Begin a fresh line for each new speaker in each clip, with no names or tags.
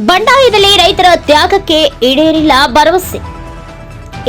ಬಂಡಾಯದಲ್ಲಿ ರೈತರ ತ್ಯಾಗಕ್ಕೆ ಈಡೇರಿಲ್ಲ ಭರವಸೆ.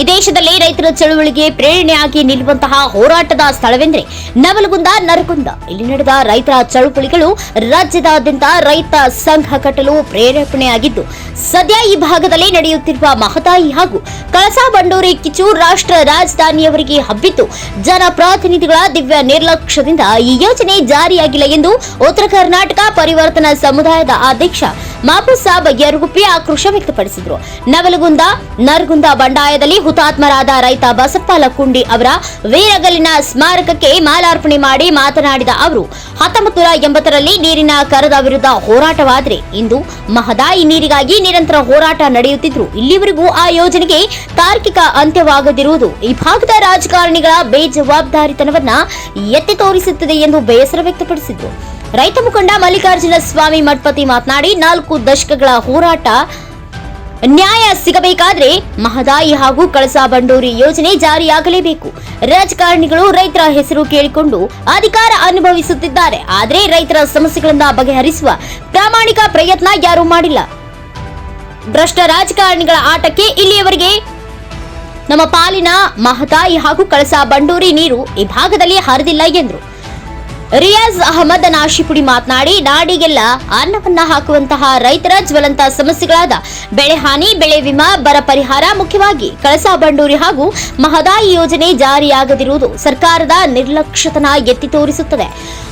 ಈ ದೇಶದಲ್ಲಿ ರೈತರ ಚಳುವಳಿಗೆ ಪ್ರೇರಣೆಯಾಗಿ ನಿಲ್ಲುವಂತಹ ಹೋರಾಟದ ಸ್ಥಳವೆಂದರೆ ನವಲಗುಂದ, ನರಗುಂದ. ಇಲ್ಲಿ ನಡೆದ ರೈತರ ಚಳುವಳಿಗಳು ರಾಜ್ಯದಾದ್ಯಂತ ರೈತ ಸಂಘ ಕಟ್ಟಲು ಪ್ರೇರೇಪಣೆಯಾಗಿದ್ದು, ಸದ್ಯ ಈ ಭಾಗದಲ್ಲಿ ನಡೆಯುತ್ತಿರುವ ಮಹದಾಯಿ ಹಾಗೂ ಕಳಸಾ ಬಂಡೂರಿ ಕಿಚ್ಚು ರಾಷ್ಟ್ರ ರಾಜಧಾನಿಯವರಿಗೆ ಹಬ್ಬಿದ್ದು, ಜನಪ್ರತಿನಿಧಿಗಳ ದಿವ್ಯ ನಿರ್ಲಕ್ಷ್ಯದಿಂದ ಈ ಯೋಜನೆ ಜಾರಿಯಾಗಿಲ್ಲ ಎಂದು ಉತ್ತರ ಕರ್ನಾಟಕ ಪರಿವರ್ತನಾ ಸಮುದಾಯದ ಅಧ್ಯಕ್ಷ ಮಾಪುಸಾಬ್ ಯರುಗುಪ್ಪಿ ಆಕ್ರೋಶ ವ್ಯಕ್ತಪಡಿಸಿದರು. ನವಲಗುಂದ, ನರಗುಂದ ಬಂಡಾಯದಲ್ಲಿ ಹುತಾತ್ಮರಾದ ರೈತ ಬಸಪ್ಪ ಲಕ್ಕುಂಡಿ ಅವರ ವೀರಗಲ್ಲಿನ ಸ್ಮಾರಕಕ್ಕೆ ಮಾಲಾರ್ಪಣೆ ಮಾಡಿ ಮಾತನಾಡಿದ ಅವರು ಹತ್ತೊಂಬತ್ತು ನೂರ ಎಂಬತ್ತರಲ್ಲಿ ನೀರಿನ ಕರದ ವಿರುದ್ಧ ಹೋರಾಟವಾದರೆ ಇಂದು ಮಹದಾಯಿ ನೀರಿಗಾಗಿ ನಿರಂತರ ಹೋರಾಟ ನಡೆಯುತ್ತಿದ್ರು. ಇಲ್ಲಿವರೆಗೂ ಆ ಯೋಜನೆಗೆ ತಾರ್ಕಿಕ ಅಂತ್ಯವಾಗದಿರುವುದು ಈ ಭಾಗದ ರಾಜಕಾರಣಿಗಳ ಬೇಜವಾಬ್ದಾರಿತನವನ್ನ ಎತ್ತಿ ತೋರಿಸುತ್ತದೆ ಎಂದು ಬೇಸರ ವ್ಯಕ್ತಪಡಿಸಿದರು. ರೈತ ಮುಖಂಡ ಮಲ್ಲಿಕಾರ್ಜುನ ಸ್ವಾಮಿ ಮಠಪತಿ ಮಾತನಾಡಿ, ನಾಲ್ಕು ದಶಕಗಳ ಹೋರಾಟ ನ್ಯಾಯ ಸಿಗಬೇಕಾದ್ರೆ ಮಹದಾಯಿ ಹಾಗೂ ಕಳಸಾ ಬಂಡೂರಿ ಯೋಜನೆ ಜಾರಿಯಾಗಲೇಬೇಕು. ರಾಜಕಾರಣಿಗಳು ರೈತರ ಹೆಸರು ಕೇಳಿಕೊಂಡು ಅಧಿಕಾರ ಅನುಭವಿಸುತ್ತಿದ್ದಾರೆ. ಆದರೆ ರೈತರ ಸಮಸ್ಯೆಗಳನ್ನ ಬಗೆಹರಿಸುವ ಪ್ರಾಮಾಣಿಕ ಪ್ರಯತ್ನ ಯಾರೂ ಮಾಡಿಲ್ಲ. ಭ್ರಷ್ಟ ರಾಜಕಾರಣಿಗಳ ಆಟಕ್ಕೆ ಇಲ್ಲಿಯವರೆಗೆ ನಮ್ಮ ಪಾಲಿನ ಮಹದಾಯಿ ಹಾಗೂ ಕಳಸಾ ಬಂಡೂರಿ ನೀರು ಈ ಭಾಗದಲ್ಲಿ ಹರಿದಿಲ್ಲ ಎಂದರು. ರಿಯಾಜ್ ಅಹಮದ್ ನಾಶಿಪುಡಿ ಮಾತನಾಡಿ, ನಾಡಿಗೆಲ್ಲ ಅನ್ನವನ್ನ ಹಾಕುವಂತಹ ರೈತರ ಜ್ವಲಂತ ಸಮಸ್ಯೆಗಳಾದ ಬೆಳೆ ಹಾನಿ, ಬೆಳೆ ವಿಮಾ, ಬರ ಪರಿಹಾರ, ಮುಖ್ಯವಾಗಿ ಕಳಸಾ ಬಂಡೂರಿ ಹಾಗೂ ಮಹದಾಯಿ ಯೋಜನೆ ಜಾರಿಯಾಗದಿರುವುದು ಸರ್ಕಾರದ ನಿರ್ಲಕ್ಷ್ಯತನ ಎತ್ತಿ ತೋರಿಸುತ್ತದೆ.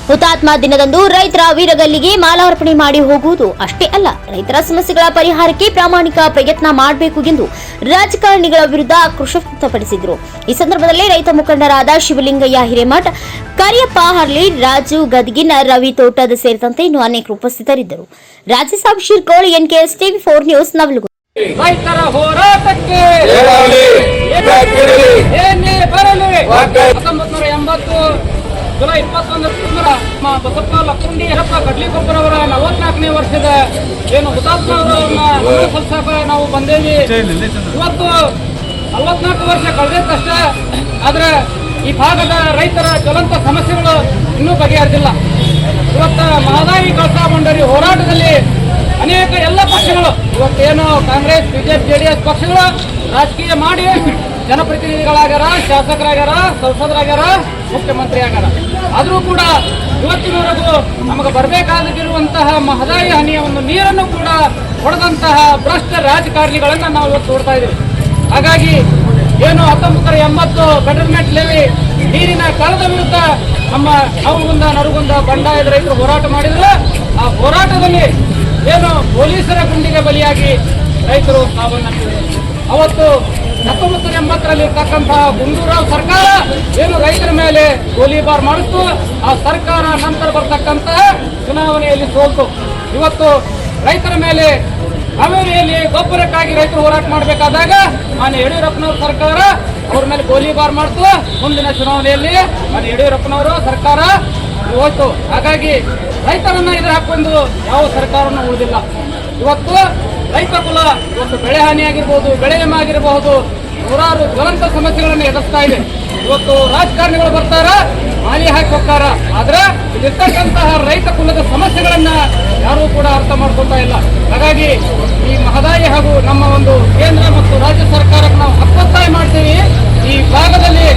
ಹುತಾತ್ಮ ದಿನದಂದು ರೈತರ ವೀರಗಲ್ಲಿಗೆ ಮಾಲಾರ್ಪಣೆ ಮಾಡಿ ಹೋಗುವುದು ಅಷ್ಟೇ ಅಲ್ಲ, ರೈತರ ಸಮಸ್ಯೆಗಳ ಪರಿಹಾರಕ್ಕೆ ಪ್ರಾಮಾಣಿಕ ಪ್ರಯತ್ನ ಮಾಡಬೇಕು ಎಂದು ರಾಜಕಾರಣಿಗಳ ವಿರುದ್ಧ ಆಕ್ರೋಶ ವ್ಯಕ್ತಪಡಿಸಿದರು. ಈ ಸಂದರ್ಭದಲ್ಲಿ ರೈತ ಮುಖಂಡರಾದ ಶಿವಲಿಂಗಯ್ಯ ಹಿರೇಮಠ್ ಕರಿಯಪ್ಪ ಹರ್ಲಿ ರಾಜು ಗದ್ಗಿನ ರವಿ ತೋಟದ ಸೇರಿದಂತೆ ಇನ್ನು ಅನೇಕರು ಉಪಸ್ಥಿತರಿದ್ದರು. Rajya Sabha Shirkol S TV four news Navalgund
ರೈತರ ಹೋರಾಟಕ್ಕೆ ಏನೇ ಬರಲಿ. ಹತ್ತೊಂಬತ್ತು ನೂರ ಎಂಬತ್ತು ಜುಲೈ ಇಪ್ಪತ್ತೊಂದರ ಬಸಪ್ಪ ಲಕ್ಕುಂಡಿ ಹಬ್ಬ ಕಡ್ಲಿಗೊಬ್ಬರವರ ನಲವತ್ನಾಲ್ಕನೇ ವರ್ಷದ ಏನು ಹುತಾತ್ಮ ಅವರನ್ನ ಸಲ್ಸಕ ನಾವು ಬಂದೇವಿ. ಇವತ್ತು ನಲವತ್ನಾಲ್ಕು ವರ್ಷ ಕಳೆದಷ್ಟೇ ಆದ್ರೆ ಈ ಭಾಗದ ರೈತರ ಜ್ವಲಂತ ಇನ್ನೂ ಬಗೆಹರಿದಿಲ್ಲ. ಇವತ್ತು ಮಹದಾಯಿ ಕಳಸಾ ಬಂಡರಿ ಹೋರಾಟದಲ್ಲಿ ಅನೇಕ ಎಲ್ಲ ಪಕ್ಷಗಳು, ಇವತ್ತೇನು Congress, BJP J D S ಪಕ್ಷಗಳು ರಾಜಕೀಯ ಮಾಡಿ ಜನಪ್ರತಿನಿಧಿಗಳಾಗ್ಯಾರ, ಶಾಸಕರಾಗ್ಯಾರ, ಸಂಸದರಾಗ್ಯಾರ ಮುಖ್ಯಮಂತ್ರಿ ಆಗ್ಯಾರ ಆದರೂ ಕೂಡ ಇವತ್ತಿನವರೆಗೂ ನಮಗೆ ಬರಬೇಕಾಗಿರುವಂತಹ ಮಹದಾಯಿ ಹನಿಯ ಒಂದು ನೀರನ್ನು ಕೂಡ ಹೊಡೆದಂತಹ ಭ್ರಷ್ಟ ರಾಜಕಾರಣಿಗಳನ್ನು ನಾವು ಇವತ್ತು ನೋಡ್ತಾ ಇದ್ದೀವಿ. ಹಾಗಾಗಿ ಏನು ಹತ್ತೊಂಬತ್ತರ ಎಂಬತ್ತು ಬೆಟರ್ಮೆಂಟ್ ಲೆವಿ ನೀರಿನ ಕಳದ ವಿರುದ್ಧ ನಮ್ಮ ನವಗುಂದ ನರಗುಂದ, ಬಂಡಾಯದ ರೈತರು ಹೋರಾಟ ಮಾಡಿದ್ರು ಆ ಹೋರಾಟದಲ್ಲಿ ಏನು ಪೊಲೀಸರ ಗುಂಡಿಗೆ ಬಲಿಯಾಗಿ ರೈತರು ಅವತ್ತು ಹತ್ತೊಂಬತ್ತು ಎಂಬತ್ತರಲ್ಲಿ ಇರ್ತಕ್ಕಂತಹ ಗುಂಡೂರಾವ್ ಸರ್ಕಾರ ಏನು ರೈತರ ಮೇಲೆ ಗೋಲಿಬಾರ್ ಮಾಡಿತು ಆ ಸರ್ಕಾರ ನಂತರ ಬರ್ತಕ್ಕಂತಹ ಚುನಾವಣೆಯಲ್ಲಿ ಸೋಲ್ತು ಇವತ್ತು ರೈತರ ಮೇಲೆ ಹಾವೇರಿಯಲ್ಲಿ ಗೊಬ್ಬರಕ್ಕಾಗಿ ರೈತರು ಹೋರಾಟ ಮಾಡಬೇಕಾದಾಗ ನಾನು ಯಡಿಯೂರಪ್ಪನವ್ರ ಸರ್ಕಾರ ಅವ್ರ ಮೇಲೆ ಗೋಲಿಬಾರ್ ಮಾಡ್ತು. ಮುಂದಿನ ಚುನಾವಣೆಯಲ್ಲಿ ಮಾನ್ಯ ಯಡಿಯೂರಪ್ಪನವರು ಸರ್ಕಾರ ಹೋಯ್ತು. ಹಾಗಾಗಿ ರೈತರನ್ನ ಇದ್ರೆ ಹಾಕೊಂಡು ಯಾವ ಸರ್ಕಾರನೂ ಉಳಿದಿಲ್ಲ. ಇವತ್ತು ರೈತ ಕುಲ ಇವತ್ತು ಬೆಳೆ ಹಾನಿ ಆಗಿರ್ಬೋದು, ಬೆಳೆ ವಿಮೆ ಆಗಿರಬಹುದು ನೂರಾರು ಜ್ವಲಂತ ಸಮಸ್ಯೆಗಳನ್ನು ಎದುರಿಸ್ತಾ ಇದೆ. ಇವತ್ತು ರಾಜಕಾರಣಿಗಳು ಬರ್ತಾರ, ಮಾಲಿ ಹಾಕಿ ಹೋಗ್ತಾರ. ಆದ್ರೆ ಇಲ್ಲಿರ್ತಕ್ಕಂತಹ ರೈತ ಕುಲದ ಸಮಸ್ಯೆಗಳನ್ನ ಯಾರೂ ಕೂಡ ಅರ್ಥ ಮಾಡ್ಕೊಳ್ತಾ ಇಲ್ಲ. ಹಾಗಾಗಿ ಈ ಮಹದಾಯಿ ಹಾಗೂ ನಮ್ಮ ಒಂದು ಕೇಂದ್ರ ಮತ್ತು ರಾಜ್ಯ ಸರ್ಕಾರಕ್ಕೆ ನಾವು ಹಕ್ಕೊತ್ತಾಯ ಮಾಡ್ತೀವಿ. ಈ ಭಾಗದಲ್ಲಿ